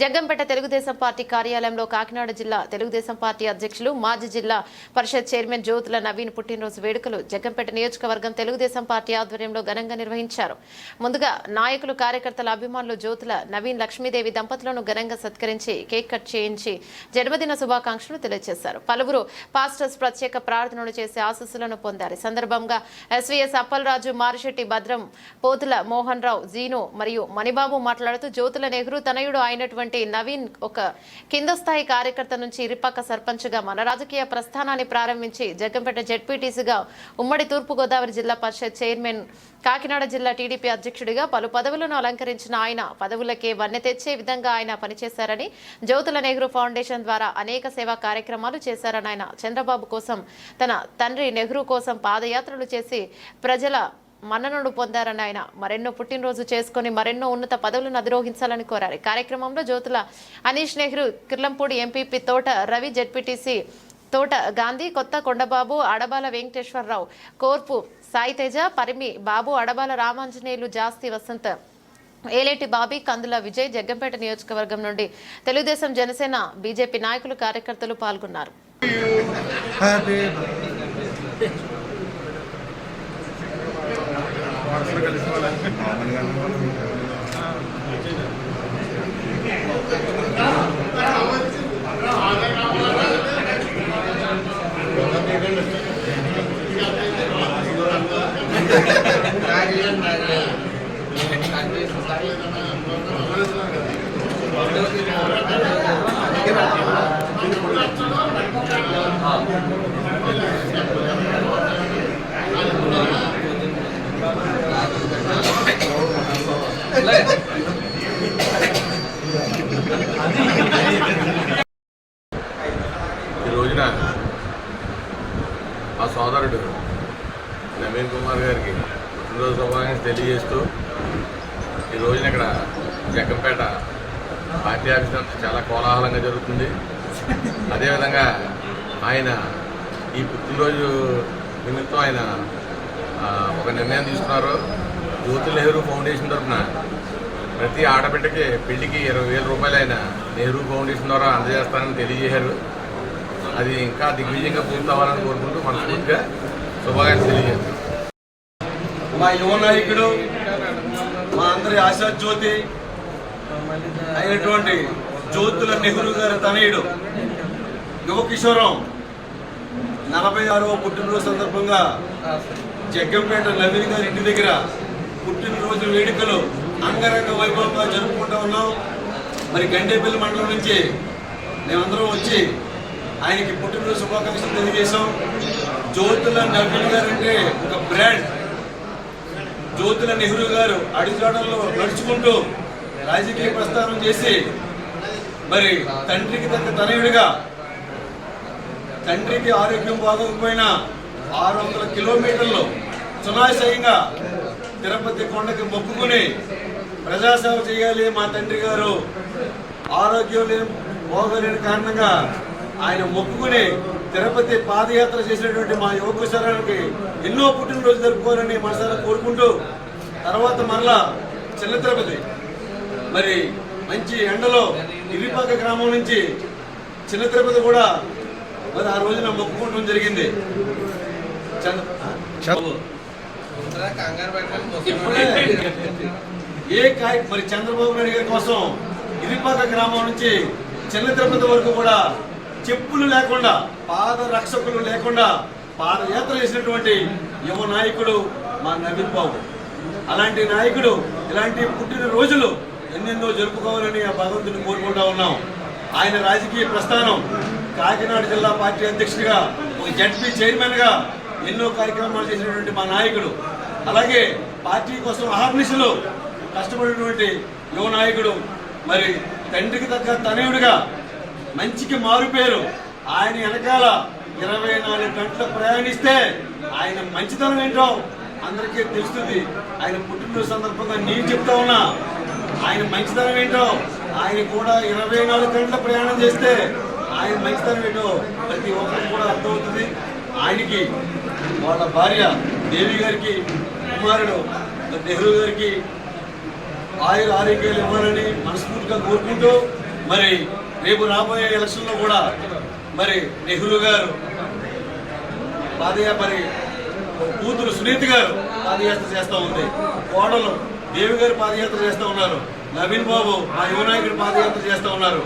Jaggampeta Telugu Desam party కార్యాలయంలో కాకినాడ జిల్లా Telugu Desam party అధ్యక్షులు మాజీ జిల్లా పరిషత్ చైర్మన్ జ్యోతుల నవీన్ పుట్టినరోజు వేడుకలు జగ్గంపేట నియోజకవర్గం తెలుగుదేశం పార్టీ ఆధ్వర్యంలో ఘనంగా నిర్వహించారు. ముందుగా నాయకులు కార్యకర్తల అభిమానులు జ్యోతుల నవీన్ లక్ష్మీదేవి దంపతులను ఘనంగా సత్కరించి కేక్ కట్ చేయించి జన్మదిన శుభాకాంక్షలు తెలియజేశారు. పలువురు పాస్టర్స్ ప్రత్యేక ప్రార్థనలు చేసి ఆశస్సులను పొందారు. సందర్భంగా ఎస్వీఎస్ అప్పలరాజు మారిశెట్టి భద్రం పోతుల మోహన్ రావు జీను మరియు మణిబాబు మాట్లాడుతూ జ్యోతుల నెహ్రూ తనయుడు అయినటువంటి నవీన్ ఒక కింద స్థాయి కార్యకర్త నుంచి ఇరిపాక సర్పంచ్గా మన రాజకీయ ప్రస్థానాన్ని ప్రారంభించి జగ్గంపేట జెడ్పీటీసీగా ఉమ్మడి తూర్పుగోదావరి జిల్లా పరిషత్ చైర్మన్ కాకినాడ జిల్లా టీడీపీ అధ్యక్షుడిగా పలు పదవులను అలంకరించిన ఆయన. పదవులకే వన్నె తెచ్చే విధంగా ఆయన పనిచేశారని జ్యోతుల నెహ్రూ ఫౌండేషన్ ద్వారా అనేక సేవా కార్యక్రమాలు చేశారని ఆయన. చంద్రబాబు కోసం తన తండ్రి నెహ్రూ కోసం పాదయాత్రలు చేసి ప్రజల మన్ననుడు పొందారని ఆయన మరెన్నో పుట్టినరోజు చేసుకుని మరెన్నో ఉన్నత పదవులను అధిరోహించాలని కోరారు. కార్యక్రమంలో జ్యోతుల అనీష్ నెహ్రూ కిర్లంపూడి ఎంపీపీ తోట రవి జెడ్పీటీసీ తోట గాంధీ కొత్త కొండబాబు అడబాల వెంకటేశ్వరరావు కోర్పు సాయితేజ పరిమి బాబు అడబాల రామాంజనేయులు జాస్తి వసంత్ ఏలేటి బాబీ కందుల విజయ్ జగ్గంపేట నియోజకవర్గం నుండి తెలుగుదేశం జనసేన బీజేపీ నాయకులు కార్యకర్తలు పాల్గొన్నారు. హ్యాపీ ఈ రోజున మా సోదరుడు నవీన్ కుమార్ గారికి పుట్టినరోజు శుభాకాంక్షలు తెలియజేస్తూ ఈ రోజున ఇక్కడ జగ్గంపేట పార్టీ ఆఫీస్ అంతా చాలా కోలాహలంగా జరుగుతుంది. అదేవిధంగా ఆయన ఈ పుట్టినరోజు నిమిత్తం ఆయన ఒక నిర్ణయం తీసుకున్నారు. జ్యోతి నెహ్రూ ఫౌండేషన్ తరఫున ప్రతి ఆడబిడ్డకి పెళ్ళికి ఇరవై వేల రూపాయలు ఆయన నెహ్రూ ఫౌండేషన్ ద్వారా అందజేస్తానని తెలియజేశారు. అది ఇంకా దిగ్విజయంగా పూర్తవ్వాలని కోరుకుంటూ మనస్ఫూర్తిగా శుభాకాంక్షలు తెలియజేస్తాం. మా యువ నాయకుడు మా అందరి ఆశా జ్యోతి అయినటువంటి జ్యోతుల నెహ్రూ గారి తనయుడు యువ కిషోరం నలభై ఆరవ పుట్టినరోజు సందర్భంగా జగ్గంపేట నవీన్ గారి ఇంటి దగ్గర పుట్టినరోజు వేడుకలు అంగరంగ వైభవంగా జరుపుకుంటూ ఉన్నాం. మరి గండేపల్లి మండలం నుంచి మేమందరం వచ్చి ఆయనకి పుట్టినరోజు శుభాకాంక్షలు తెలియజేశాం. జ్యోతుల నవీన్ గారు అంటే ఒక బ్రాండ్. జ్యోతుల నెహ్రూ గారు అడుగుజాడల్లో నడుచుకుంటూ రాజకీయ ప్రస్థానం చేసి మరి తండ్రికి తగ్గ తనయుడిగా తండ్రికి ఆరోగ్యం బాగోకపోయినా ఆరు వందల కిలోమీటర్లు సునాశయంగా తిరుపతి కొండకి మొక్కుకుని ప్రజాసేవ చేయాలి మా తండ్రి గారు. ఆరోగ్యం లేని బాగోలేని కారణంగా ఆయన మొక్కుకుని తిరుపతి పాదయాత్ర చేసినటువంటి మా యువకుశరానికి ఎన్నో పుట్టినరోజు జరుపుకోవాలని మనసారా కోరుకుంటూ తర్వాత మరలా చిన్న తిరుపతి. మరి మంచి ఎండలో ఇరిపాక గ్రామం నుంచి చిన్న తిరుపతి కూడా మరి ఆ రోజున మొక్కుకోవడం జరిగింది. ఏ కాయ మరి చంద్రబాబు నాయుడు గారి కోసం ఇరిపాక గ్రామం నుంచి చిన్న తిరుపతి వరకు కూడా చెప్పులు లేకుండా పాద రక్షకులు లేకుండా పాదయాత్ర చేసినటువంటి యువ నాయకుడు మా నవీన్ బాబు. అలాంటి నాయకుడు ఇలాంటి పుట్టిన రోజులు ఎన్నెన్నో జరుపుకోవాలని ఆ భగవంతుని కోరుకుంటా ఉన్నాం. ఆయన రాజకీయ ప్రస్థానం కాకినాడ జిల్లా పార్టీ అధ్యక్షుడిగా ఒక జడ్పీ చైర్మన్గా ఎన్నో కార్యక్రమాలు చేసినటువంటి మా నాయకుడు. అలాగే పార్టీ కోసం అహర్నిశలు కష్టపడినటువంటి యువ నాయకుడు మరి తండ్రికి తగ్గ తనయుడిగా మంచికి మారుపేరు ఆయన వెనకాల ఇరవై నాలుగు గంటలు ప్రయాణిస్తే ఆయన మంచితనం ఏంటో అందరికీ తెలుస్తుంది. ఆయన పుట్టినరోజు సందర్భంగా నేను చెప్తా ఉన్నా. ఆయన మంచితనం ఏంటో ఆయన కూడా ఇరవై నాలుగు గంటల ప్రయాణం చేస్తే ఆయన మంచితనం ఏంటో ప్రతి ఒక్కరికి కూడా అర్థమవుతుంది. ఆయనకి వాళ్ళ భార్య దేవి గారికి కుమారుడు నెహ్రూ గారికి ఆయుర ఆరోగ్యాలు ఇవ్వాలని మనస్ఫూర్తిగా కోరుకుంటూ మరి రేపు రాబోయే ఎలక్షన్లో కూడా మరి నెహ్రూ గారు పాదయా మరి కూతురు సునీతి గారు పాదయాత్ర చేస్తూ ఉంది. కోడలు దేవి గారు పాదయాత్ర చేస్తూ ఉన్నారు. నవీన్ బాబు మా యువనాయకుడు పాదయాత్ర చేస్తూ ఉన్నారు.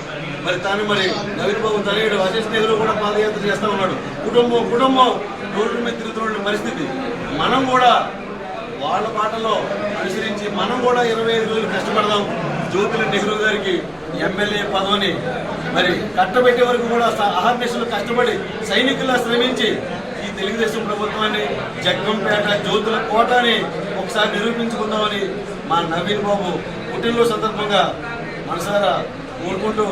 మరి తాను మరి నవీన్ బాబు తనయుడు అశేష్ నెహ్రూ కూడా పాదయాత్ర చేస్తూ ఉన్నాడు. కుటుంబం కుటుంబం రోడ్ల మీద తిరుగుతున్న పరిస్థితి. మనం కూడా వాళ్ళ పాటలో అనుసరించి మనం కూడా ఇరవై ఐదు రోజులు కష్టపడదాం. జ్యోతుల నెహ్రూ గారికి ఎమ్మెల్యే పదవిని మరి కట్టబెట్టే వరకు కూడా అహర్నిశలు కష్టపడి సైనికుల్లా శ్రమించి ఈ తెలుగుదేశం ప్రభుత్వాన్ని జగ్గంపేట జ్యోతుల కోటని ఒకసారి నిరూపించుకుందామని మా నవీన్ బాబు పుట్టినరోజు సందర్భంగా మనసారా కోరుకుంటూ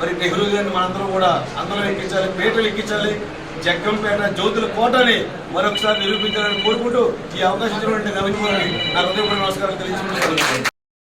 మరి నెహ్రూ గారిని మనందరం కూడా అందరం ఎక్కించాలి పేటలు ఎక్కించాలి జగ్గంపేట జ్యోతుల కోటని మరొకసారి నిరూపించాలని కోరుకుంటూ ఈ అవకాశం ఇచ్చినటువంటి నవీన్ కుమార్ నా హృదయపూర్వ నమస్కారం తెలియజేసుకుంటున్నాను.